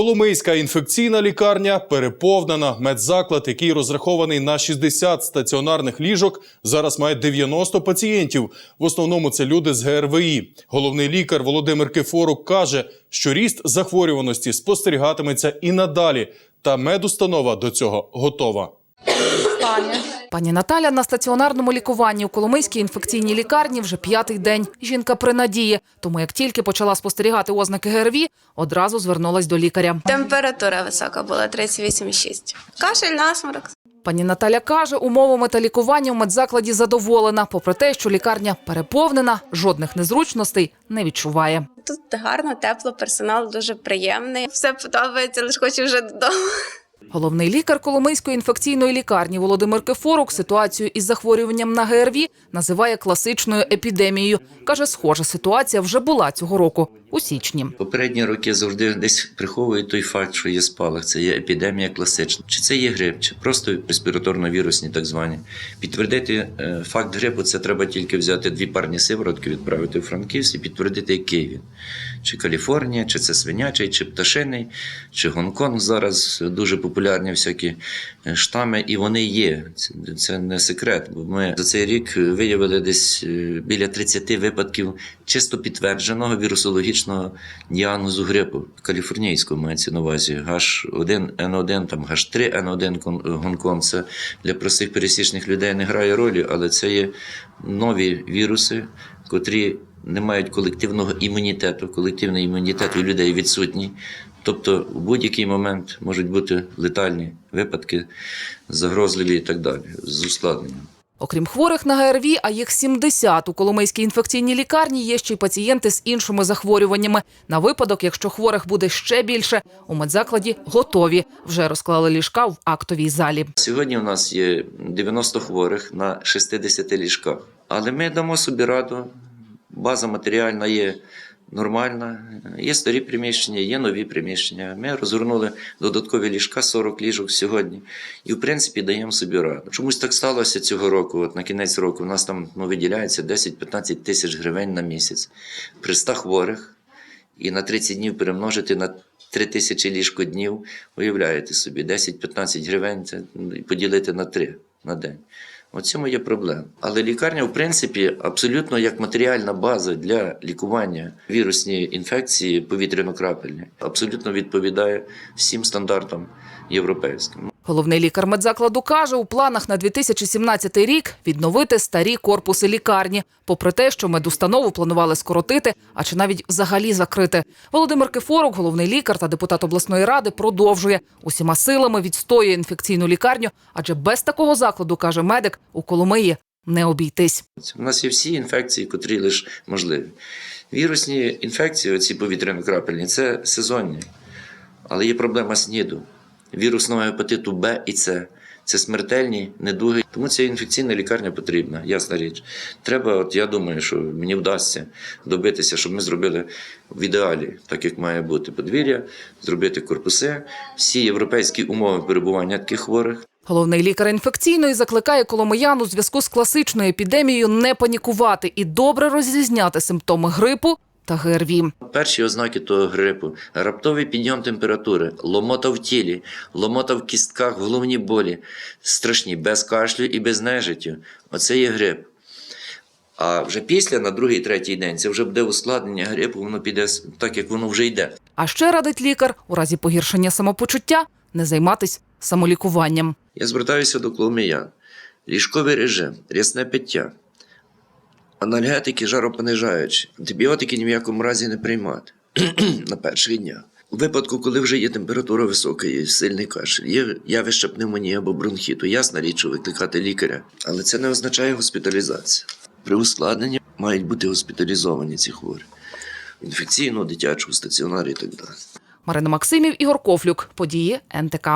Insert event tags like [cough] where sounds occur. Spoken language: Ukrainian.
Коломийська інфекційна лікарня переповнена. Медзаклад, який розрахований на 60 стаціонарних ліжок, зараз має 90 пацієнтів. В основному це люди з ГРВІ. Головний лікар Володимир Кефорук каже, що ріст захворюваності спостерігатиметься і надалі. Та медустанова до цього готова. Пані Наталя на стаціонарному лікуванні у Коломийській інфекційній лікарні вже п'ятий день. Жінка при надії. Тому як тільки почала спостерігати ознаки ГРВІ, одразу звернулась до лікаря. Температура висока була 38,6. Кашель, насморок. Пані Наталя каже, умовами та лікуванням у медзакладі задоволена. Попри те, що лікарня переповнена, жодних незручностей не відчуває. Тут гарно, тепло, персонал дуже приємний. Все подобається, лише хочу вже додому. Головний лікар Коломийської інфекційної лікарні Володимир Кефорук ситуацію із захворюванням на ГРВІ називає класичною епідемією. Каже, схожа ситуація вже була цього року у січні. Попередні роки завжди десь приховують той факт, що є спалах, це є епідемія класична. Чи це є грип, чи просто респіраторно-вірусні, так звані. Підтвердити е, факт грипу це треба тільки взяти дві парні сиворотки, відправити в Франківськ і підтвердити, який він. Чи Каліфорнія, чи це свинячий, чи пташиний, чи Гонконг зараз дуже популярні всякі е, штами, і вони є. Це, не секрет. Бо ми за цей рік виявили десь е, біля 30 випадків чисто підтвердженого вірусологічного діагнозу грипу каліфорнійського мається на увазі. H1N1, там H3N1 кон- Гонконг. Це для простих пересічних людей не грає ролі, але це є нові віруси, котрі не мають колективного імунітету. Колективний імунітет у людей відсутній. Тобто у будь-який момент можуть бути летальні випадки, загрозливі і так далі, з ускладненням. Окрім хворих на ГРВІ, а їх 70 у Коломийській інфекційній лікарні є ще й пацієнти з іншими захворюваннями. На випадок, якщо хворих буде ще більше, у медзакладі готові. Вже розклали ліжка в актовій залі. Сьогодні у нас є 90 хворих на 60 ліжках. Але ми дамо собі раду. База матеріальна є нормальна, є старі приміщення, є нові приміщення. Ми розгорнули додаткові ліжка, 40 ліжок сьогодні. І, в принципі, даємо собі раду. Чомусь так сталося цього року. От на кінець року у нас там ну, виділяється 10-15 тисяч гривень на місяць при 100 хворих. І на 30 днів перемножити на 3 тисячі ліжкоднів, уявляєте собі, 10-15 гривень це ну, поділити на 3 на день. У цьому є проблема. Але лікарня, в принципі, абсолютно як матеріальна база для лікування вірусної інфекції повітряно-крапельні, абсолютно відповідає всім стандартам європейським. Головний лікар медзакладу каже, у планах на 2017 рік відновити старі корпуси лікарні, попри те, що медустанову планували скоротити, а чи навіть взагалі закрити. Володимир Кефорук, головний лікар та депутат обласної ради, продовжує усіма силами відстоює інфекційну лікарню, адже без такого закладу, каже медик, у Коломиї не обійтись. У нас є всі інфекції, котрі лише можливі. Вірусні інфекції, оці повітряно-крапельні, це сезонні. Але є проблема СНІДу, вірусного гепатиту Б і С. Це смертельні недуги. Тому ця інфекційна лікарня потрібна, ясна річ. Треба, от я думаю, що мені вдасться добитися, щоб ми зробили в ідеалі, так як має бути подвір'я, зробити корпуси, всі європейські умови перебування таких хворих. Головний лікар інфекційної закликає коломиян у зв'язку з класичною епідемією не панікувати і добре розрізняти симптоми грипу та ГРВІ. Перші ознаки того грипу: раптовий підйом температури, ломота в тілі, ломота в кістках, головні болі, страшні, без кашлю і без нежиттю. Оце є грип. А вже після, на другий, третій день, це вже буде ускладнення грипу, воно піде так, як воно вже йде. А ще радить лікар у разі погіршення самопочуття не займатись самолікуванням. Я звертаюся до коломиян. Ліжковий режим, рясне пиття, анальгетики жаропонижаючі, антибіотики ні в якому разі не приймати [clears throat] на перших днях. У випадку, коли вже є температура висока, є сильний кашель, є явище пневмонії або бронхіту, ясна річ, викликати лікаря. Але це не означає госпіталізацію. При ускладненні мають бути госпіталізовані ці хворі. В інфекційну, дитячу, стаціонарі і так далі. Марина Максимів, Ігор Кофлюк. Події НТК.